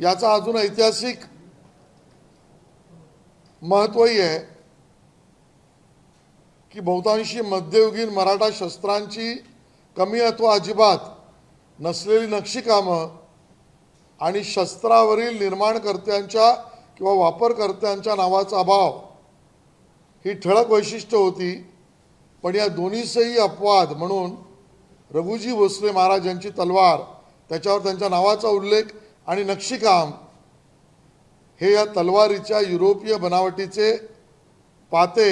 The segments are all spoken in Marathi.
याचा अजून ऐतिहासिक महत्वही आहे की बहुतांशी मध्ययुगीन मराठा शस्त्रांची कमी अथवा अजिबात नसलेली नक्षीकामं आणि शस्त्रावरील निर्माणकर्त्यांच्या किंवा वापरकर्त्यांच्या नावाचा अभाव ही ठळक वैशिष्ट्य होती. पण या दोन्हीसही अपवाद म्हणून रघुजी भोसले महाराज यांची तलवार त्याच्यावर त्यांच्या नावाचा उल्लेख आणि नक्षीकाम हे या तलवारीच्या युरोपीय बनावटीचे पाते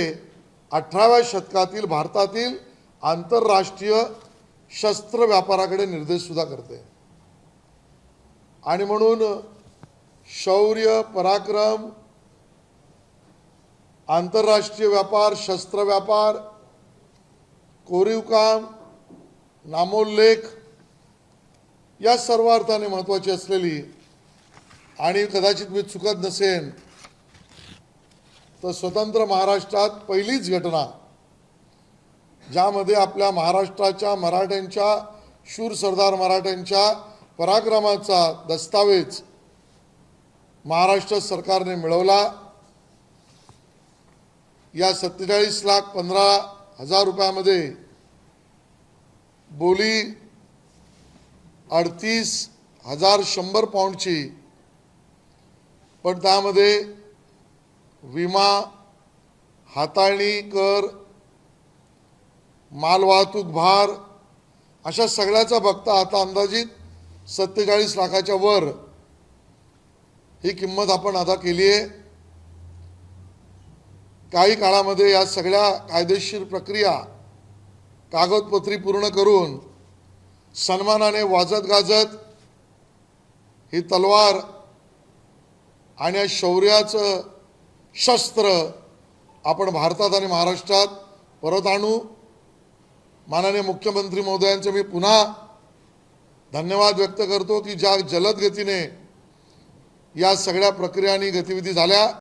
अठराव्या शतकातील भारतातील आंतरराष्ट्रीय शस्त्र व्यापाराकडे निर्देश सुद्धा करते. आणि म्हणून शौर्य पराक्रम आंतरराष्ट्रीय व्यापार शस्त्र व्यापार कोरीव काम नामोल्लेख या सर्व अर्थाने महत्त्वाची असलेली आणि कदाचित मी चुकत नसेन तर स्वतंत्र महाराष्ट्रात पहिलीच घटना ज्यामध्ये आपल्या महाराष्ट्राच्या मराठ्यांच्या शूर सरदार मराठ्यांच्या पराक्रमाचा दस्तावेज महाराष्ट्र सरकारने मिळवला. या सत्तेचाळीस लाख पंधरा हजार रुपयामध्ये बोली अडतीस हजार शंभर पाऊंडची पण त्यामध्ये विमा हाताळणी कर मालवाहतूक भार अशा सगळ्याचा बघता आता अंदाजित सत्तेचाळीस लाखाच्या वर ही किंमत आपण आता केली आहे. काही काळामध्ये या सगळ्या कायदेशीर प्रक्रिया कागदपत्री पूर्ण करून सन्मानाने वाजत गाजत ही तलवार आणि या शौर्याचं शस्त्र आपण भारतात आणि महाराष्ट्रात परत आणू. माननीय मुख्यमंत्री महोदयांचं मी पुन्हा धन्यवाद व्यक्त करतो की ज्या जलद गतीने या सगळ्या प्रक्रिया आणि गतिविधी झाल्या.